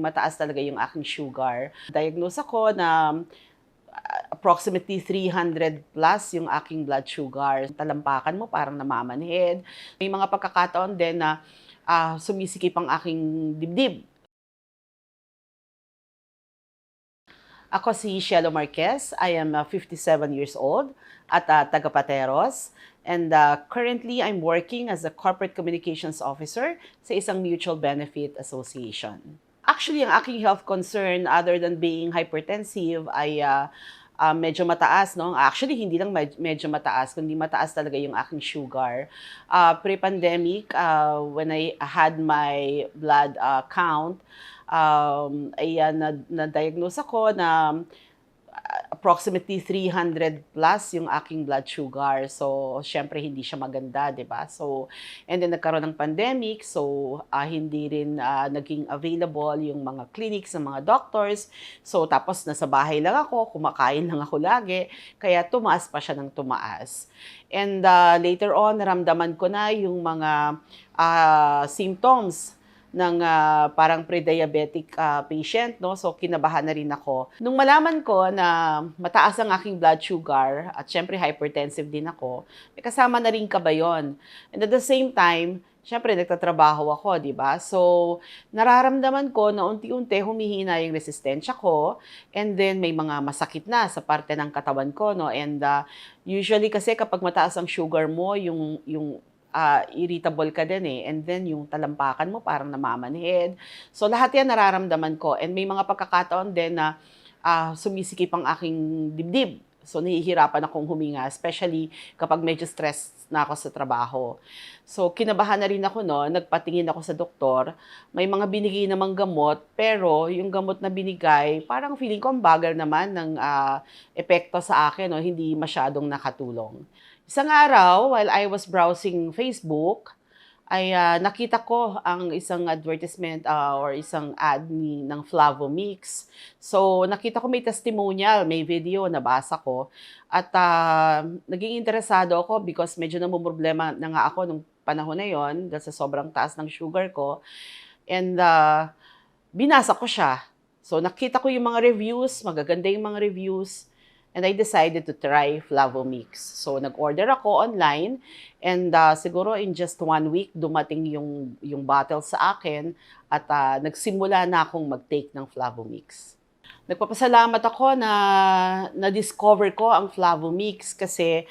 mataas talaga yung aking sugar. Diagnose ako na uh, approximately 300 plus yung aking blood sugar. Talampakan mo parang namamanhid. May mga pagkakataon din na ah, sumisikip ang aking dibdib. Ako si Shielo Marquez. I am uh, 57 years old at uh, taga Pateros. And uh, currently, I'm working as a corporate communications officer sa isang mutual benefit association. Actually, ang aking health concern, other than being hypertensive, ay uh, uh, medyo mataas. No? Actually, hindi lang med- medyo mataas, kundi mataas talaga yung aking sugar. Uh, pre-pandemic, uh, when I had my blood uh, count, um, ay uh, na, na-diagnose ako na approximately 300 plus yung aking blood sugar. So, syempre hindi siya maganda, 'di ba? So, and then nagkaroon ng pandemic, so uh, hindi rin uh, naging available yung mga clinics ng mga doctors. So, tapos nasa bahay lang ako, kumakain lang ako lagi, kaya tumaas pa siya ng tumaas. And uh, later on, naramdaman ko na yung mga uh, symptoms ng ah, parang pre-diabetic ah, patient, no? So, kinabahan na rin ako. Nung malaman ko na mataas ang aking blood sugar at syempre hypertensive din ako, may kasama na rin kabayon. And at the same time, syempre nagtatrabaho ako, di ba? So, nararamdaman ko na unti-unti humihina yung resistensya ko and then may mga masakit na sa parte ng katawan ko, no? And ah, usually kasi kapag mataas ang sugar mo, yung yung ah, irritable ka din eh. And then yung talampakan mo parang namamanhid. So lahat yan nararamdaman ko. And may mga pagkakataon din na ah, sumisikip ang aking dibdib. So nahihirapan akong huminga, especially kapag medyo stress na ako sa trabaho. So kinabahan na rin ako no, nagpatingin ako sa doktor. May mga binigay namang gamot, pero yung gamot na binigay, parang feeling ko ang bagal naman ng ah, epekto sa akin, no, hindi masyadong nakatulong. Isang araw, while I was browsing Facebook, ay ah, nakita ko ang isang advertisement ah, or isang ad ni, ng Flavomix. So, nakita ko may testimonial, may video, nabasa ko. At ah, naging interesado ako because medyo namumroblema na nga ako nung panahon na yon dahil sa sobrang taas ng sugar ko. And ah, binasa ko siya. So, nakita ko yung mga reviews, magaganda yung mga reviews. And I decided to try Flavomix. So, nag-order ako online and uh, siguro in just one week, dumating yung, yung bottle sa akin at uh, nagsimula na akong mag-take ng Flavomix. Nagpapasalamat ako na na-discover ko ang Flavomix kasi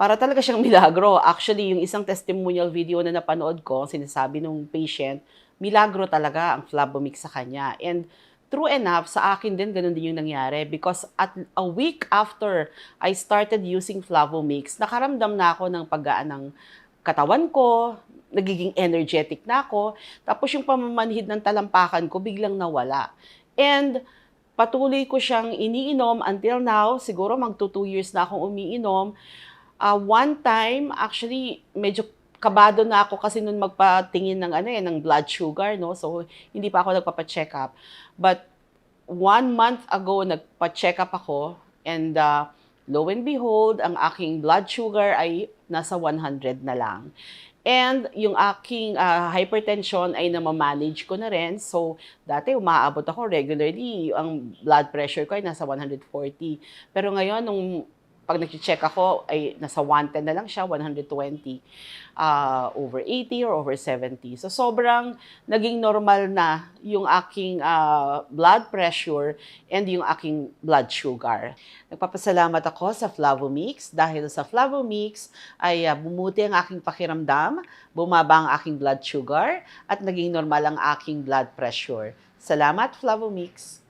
para talaga siyang milagro. Actually, yung isang testimonial video na napanood ko, sinasabi nung patient, milagro talaga ang Flavomix sa kanya. And true enough, sa akin din ganun din yung nangyari because at a week after I started using Flavomix, nakaramdam na ako ng paggaan ng katawan ko, nagiging energetic na ako, tapos yung pamamanhid ng talampakan ko biglang nawala. And patuloy ko siyang iniinom until now, siguro magto two years na akong umiinom. Ah, one time, actually, medyo kabado na ako kasi nun magpatingin ng ano eh, ng blood sugar, no? So, hindi pa ako nagpapa-check up. But one month ago, nagpa-check up ako and uh, lo and behold, ang aking blood sugar ay nasa 100 na lang. And yung aking ah, hypertension ay namamanage ko na rin. So, dati umaabot ako regularly. Ang blood pressure ko ay nasa 140. Pero ngayon, nung pag nag-check ako, ay nasa 110 na lang siya, 120 ah, over 80 or over 70. So sobrang naging normal na yung aking ah, blood pressure and yung aking blood sugar. Nagpapasalamat ako sa Flavomix dahil sa Flavomix ay ah, bumuti ang aking pakiramdam, bumaba ang aking blood sugar at naging normal ang aking blood pressure. Salamat Flavomix!